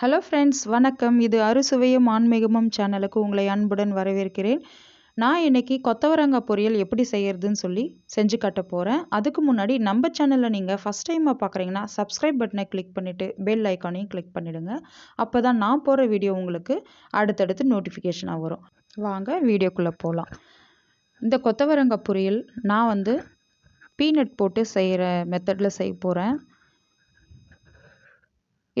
Hello friends வணக்கம். இது அறுசுவையும் ஆன்மீகமும் சேனலுக்கு உங்களை அன்புடன் வரவேற்கிறேன். நான் இன்றைக்கி கொத்தவரங்காய் பொரியல் எப்படி செய்கிறதுன்னு சொல்லி செஞ்சு காட்ட போகிறேன் அதுக்கு முன்னாடி நம்ம சேனலில் நீங்கள் ஃபஸ்ட் டைமாக பார்க்குறீங்கன்னா சப்ஸ்கிரைப் பட்டனை கிளிக் பண்ணிவிட்டு பெல் ஐக்கானையும் கிளிக் பண்ணிவிடுங்க அப்போ தான் நான் போகிற வீடியோ உங்களுக்கு அடுத்தடுத்து நோட்டிஃபிகேஷனாக வரும். வாங்க வீடியோக்குள்ளே போகலாம் இந்த கொத்தவரங்காய் பொரியல் நான் வந்து பீனட் போட்டு செய்கிற மெத்தடில் செய்ய போகிறேன்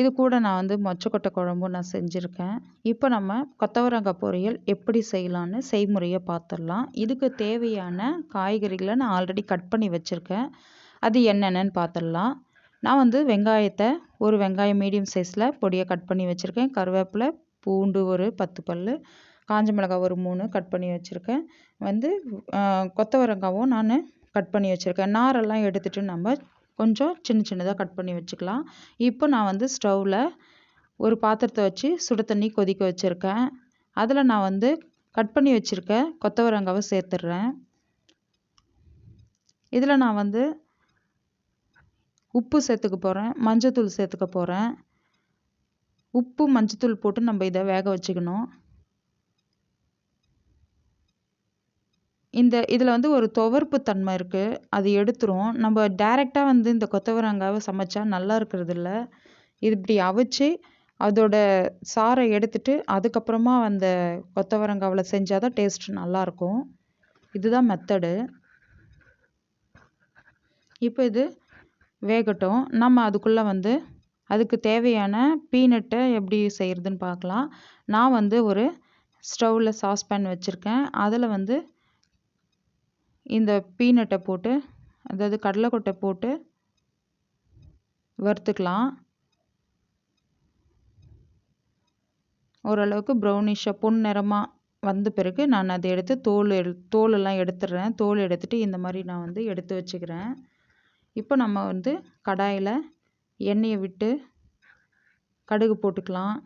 இது கூட நான் வந்து மொச்சக்கொட்டை குழம்பும் நான் செஞ்சுருக்கேன். இப்போ நம்ம கொத்தவரங்காய் பொரியல் எப்படி செய்யலான்னு செய்முறையை பார்த்துடலாம் இதுக்கு தேவையான காய்கறிகளை நான் ஆல்ரெடி கட் பண்ணி வச்சுருக்கேன். அது என்னென்னு பார்த்துடலாம் நான் வந்து வெங்காயத்தை ஒரு வெங்காயம் மீடியம் சைஸில் பொடியை கட் பண்ணி வச்சுருக்கேன். கருவேப்பிலை பூண்டு ஒரு பத்து பல் காஞ்ச மிளகாய் ஒரு மூணு கட் பண்ணி வச்சுருக்கேன். வந்து கொத்தவரங்காவும் நான் கட் பண்ணி வச்சுருக்கேன். நாரெல்லாம் எடுத்துகிட்டு நம்ம கொஞ்சம் சின்ன சின்னதாக கட் பண்ணி வச்சுக்கலாம். இப்போ நான் வந்து ஸ்டவ்வில் ஒரு பாத்திரத்தை வச்சு சுடு தண்ணி கொதிக்க வச்சுருக்கேன். அதில் நான் வந்து கட் பண்ணி வச்சுருக்க கொத்தவரங்காவை சேர்த்துட்றேன். இதில் நான் வந்து உப்பு சேர்த்துக்க போகிறேன் மஞ்சத்தூள் சேர்த்துக்க போகிறேன் உப்பு மஞ்சத்தூள் போட்டு நம்ம இதை வேக வச்சுக்கணும். இந்த இதில் வந்து ஒரு துவர்ப்பு தன்மை இருக்குது அது எடுத்துரும். நம்ம டேரெக்டாக வந்து இந்த கொத்தவரங்காவை சமைச்சா நல்லா இருக்கிறது இல்லை இது இப்படி அவிச்சு அதோட சாறை எடுத்துட்டு அதுக்கப்புறமா அந்த கொத்தவரங்காவில் செஞ்சால் தான் டேஸ்ட் நல்லாயிருக்கும் இதுதான் மெத்தடு இப்போ இது வேகட்டும். நம்ம அதுக்குள்ளே வந்து அதுக்கு தேவையான பீனட்டை எப்படி செய்கிறதுன்னு பார்க்கலாம். நான் வந்து ஒரு ஸ்டவ்வில் சாஸ்பேன் வச்சுருக்கேன். அதில் வந்து இந்த பீனட்டை போட்டு அதாவது கடலைக்கொட்டை போட்டு வறுத்துக்கலாம். ஓரளவுக்கு ப்ரௌனிஷாக பொன் நிறமாக வந்த பிறகு நான் அதை எடுத்து தோல் எடு தோலெல்லாம் எடுத்துடுறேன். தோல் எடுத்துகிட்டு இந்த மாதிரி நான் வந்து எடுத்து வச்சுக்கிறேன். இப்போ நம்ம வந்து கடாயில் எண்ணெயை விட்டு கடுகு போட்டுக்கலாம்.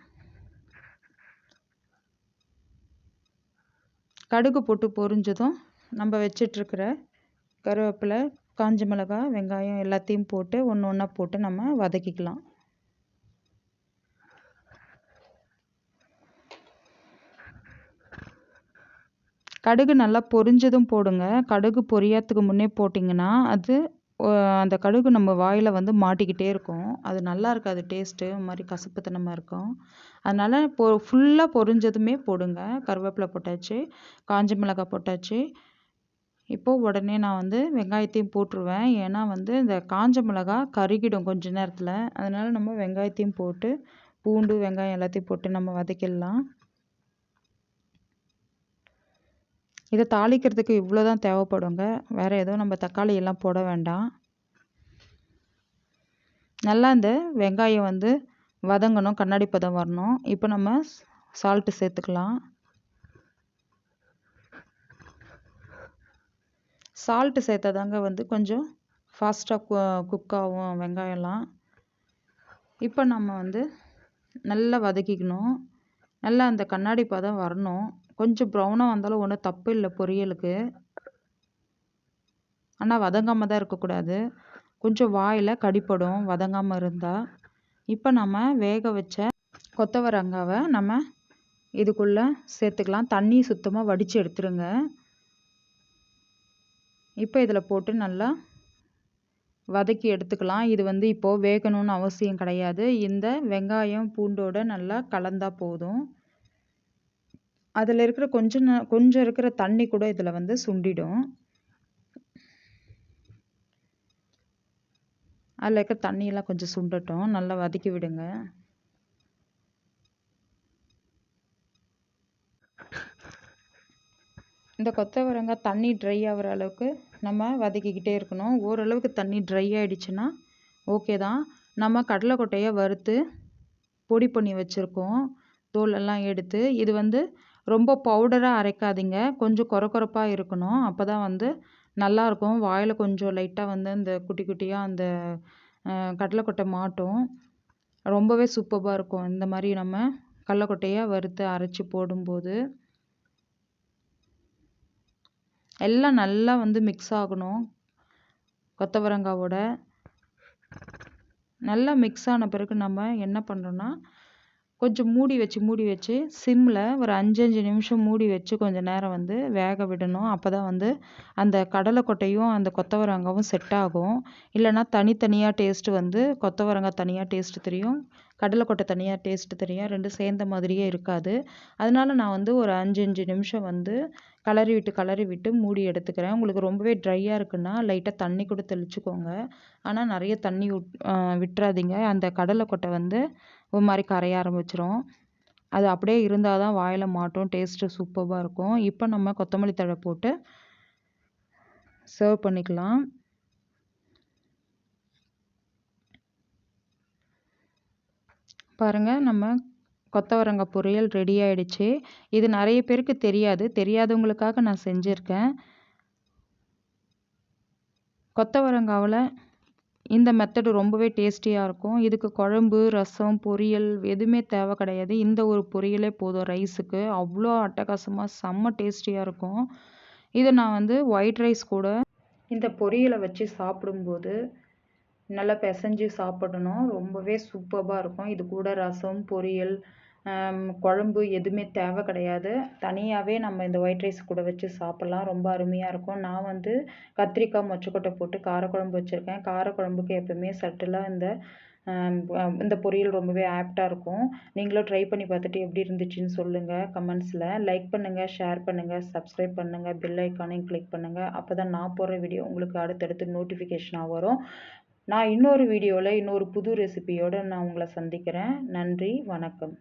கடுகு போட்டு பொரிஞ்சதும் நம்ம வச்சிட்ருக்கிற கருவேப்பிலை காஞ்ச மிளகாய் வெங்காயம் எல்லாத்தையும் போட்டு ஒன்று ஒன்றா போட்டு நம்ம வதக்கிக்கலாம். கடுகு நல்லா பொரிஞ்சதும் போடுங்க. கடுகு பொரியறதுக்கு முன்னே போட்டிங்கன்னா அது அந்த கடுகு நம்ம வாயில் வந்து மாட்டிக்கிட்டே இருக்கும். அது நல்லா இருக்காது டேஸ்ட்டு ஒரு மாதிரி கசப்புத்தனமாக இருக்கும். அதனால் பொ ஃபுல்லாக பொரிஞ்சதுமே போடுங்க. கருவேப்பிலை போட்டாச்சு காஞ்ச மிளகாய் போட்டாச்சு இப்போது உடனே நான் வந்து வெங்காயத்தையும் போட்டுருவேன். ஏன்னா வந்து இந்த காஞ்ச மிளகா கருகிடும் கொஞ்ச நேரத்தில். அதனால் நம்ம வெங்காயத்தையும் போட்டு பூண்டு வெங்காயம் எல்லாத்தையும் போட்டு நம்ம வதக்கிடலாம். இதை தாளிக்கிறதுக்கு இவ்வளோ தான் தேவைப்படுங்க. வேறு எதுவும் நம்ம தக்காளி எல்லாம் போட வேண்டாம். நல்லா இந்த வெங்காயம் வந்து வதங்கணும். கண்ணாடி பதம் வரணும். இப்போ நம்ம சால்ட்டு சேர்த்துக்கலாம். சால்ட்டு சேர்த்தாதாங்க வந்து கொஞ்சம் ஃபாஸ்ட்டாக குக் ஆகும் வெங்காயம்லாம். இப்போ நம்ம வந்து நல்லா வதக்கிக்கணும். நல்லா அந்த கண்ணாடி பதம் வரணும். கொஞ்சம் ப்ரௌனாக வந்தாலும் ஒன்றும் தப்பு இல்லை பொரியலுக்கு. ஆனால் வதங்காமல் தான் இருக்கக்கூடாது. கொஞ்சம் வாயில் கடிப்படும் வதங்காமல் இருந்தால் இப்போ நம்ம வேக வச்ச கொத்தவரங்காவை நம்ம இதுக்குள்ளே சேர்த்துக்கலாம். தண்ணி சுத்தமாக வடித்து எடுத்துருங்க. இப்போ இதில் போட்டு நல்லா வதக்கி எடுத்துக்கலாம். இது வந்து இப்போது வேகணும்னு அவசியம் கிடையாது. இந்த வெங்காயம் பூண்டோட நல்லா கலந்தால் போதும். அதில் இருக்கிற கொஞ்சம் கொஞ்சம் இருக்கிற தண்ணி கூட இதில் வந்து சுண்டிடும். அதில் இருக்கிற தண்ணியெல்லாம் கொஞ்சம் சுண்டட்டும். நல்லா வதக்கி விடுங்க. இந்த கொத்தவரங்காய் தண்ணி ட்ரை ஆகிற அளவுக்கு நம்ம வதக்கிக்கிட்டே இருக்கணும். ஓரளவுக்கு தண்ணி ட்ரை ஆகிடுச்சின்னா ஓகே தான். நம்ம கடலைக்கொட்டையை வறுத்து பொடி பண்ணி வச்சுருக்கோம். தோலெல்லாம் எடுத்து இது வந்து ரொம்ப பவுடராக அரைக்காதீங்க. கொஞ்சம் கொர கொரப்பாக இருக்கணும். அப்போ தான் வந்து நல்லாயிருக்கும். வாயில் கொஞ்சம் லைட்டாக வந்து இந்த குட்டி குட்டியாக அந்த கடலைக்கொட்டை மாட்டும். ரொம்பவே சூப்பராக இருக்கும். இந்த மாதிரி நம்ம கடலக்கொட்டையை வறுத்து அரைச்சி போடும்போது எல்லாம் நல்லா வந்து மிக்ஸ் ஆகணும். கொத்தவரங்காவோட. நல்லா மிக்ஸ் ஆன பிறகு நம்ம என்ன பண்ணுறோன்னா கொஞ்சம் மூடி வச்சு மூடி வச்சு சிம்மில் ஒரு அஞ்சு அஞ்சு நிமிஷம் மூடி வச்சு கொஞ்சம் நேரம் வந்து வேக விடணும். அப்போ தான் வந்து அந்த கடலை கொட்டையும் அந்த கொத்தவரங்காவும் செட் ஆகும். இல்லைனா தனித்தனியாக டேஸ்ட்டு வந்து கொத்தவரங்காய் தனியாக டேஸ்ட்டு தெரியும். கடலை கொட்டை தனியாக டேஸ்ட்டு தெரியும். ரெண்டும் சேர்ந்த மாதிரியே இருக்காது. அதனால நான் வந்து ஒரு அஞ்சு அஞ்சு நிமிஷம் வந்து கிளறி விட்டு கிளறி விட்டு மூடி எடுத்துக்கிறேன். உங்களுக்கு ரொம்பவே ட்ரையாக இருக்குன்னா லைட்டாக தண்ணி கூட தெளிச்சுக்கோங்க. ஆனால் நிறைய தண்ணி விட் விட்டுறாதீங்க. அந்த கடலை கொட்டை வந்து ஒரு மாதிரி கரைய ஆரம்பிச்சிரும். அது அப்படியே இருந்தால் தான் வாயில் மாட்டும் டேஸ்ட்டு சூப்பராக இருக்கும். இப்போ நம்ம கொத்தமல்லி தழை போட்டு சர்வ் பண்ணிக்கலாம். பாருங்கள் நம்ம கொத்தவரங்காய் பொரியல் ரெடி ஆயிடுச்சு. இது நிறைய பேருக்கு தெரியாது. தெரியாதவங்களுக்காக நான் செஞ்சுருக்கேன். கொத்தவரங்காவில் இந்த மெத்தடு ரொம்பவே டேஸ்டியாக இருக்கும். இதுக்கு குழம்பு ரசம் பொரியல் எதுவுமே தேவை கிடையாது. இந்த ஒரு பொரியலே போதும் ரைஸுக்கு அவ்வளோ அட்டகாசமாக செம்ம டேஸ்டியாக இருக்கும். இதை நான் வந்து ஒயிட் ரைஸ் கூட இந்த பொரியலை வச்சு சாப்பிடும்போது நல்லா பிசைஞ்சு சாப்பிடணும். ரொம்பவே சூப்பராக இருக்கும். இது கூட ரசம் பொரியல் குழம்பு எதுவுமே தேவை கிடையாது. தனியாகவே நம்ம இந்த ஒயிட் ரைஸ் கூட வச்சு சாப்பிட்லாம். ரொம்ப அருமையாக இருக்கும். நான் வந்து கத்திரிக்காய் மொச்சக்கொட்டை போட்டு காரக்குழம்பு வச்சுருக்கேன். காரக்குழம்புக்கு எப்போவுமே சட்டிலாக இந்த இந்த பொரியல் ரொம்பவே ஆப்டாக இருக்கும். நீங்களும் ட்ரை பண்ணி பார்த்துட்டு எப்படி இருந்துச்சுன்னு சொல்லுங்கள் கமெண்ட்ஸில் லைக் பண்ணுங்கள் ஷேர் பண்ணுங்கள் சப்ஸ்கிரைப் பண்ணுங்கள் பெல் ஐக்கானையும் கிளிக் பண்ணுங்கள் அப்போ தான் நான் போடுற வீடியோ உங்களுக்கு அடுத்தடுத்து நோட்டிஃபிகேஷனாக வரும். நான் இன்னொரு வீடியோவில் இன்னொரு புது ரெசிபியோடு நான் உங்களை சந்திக்கிறேன். நன்றி வணக்கம்.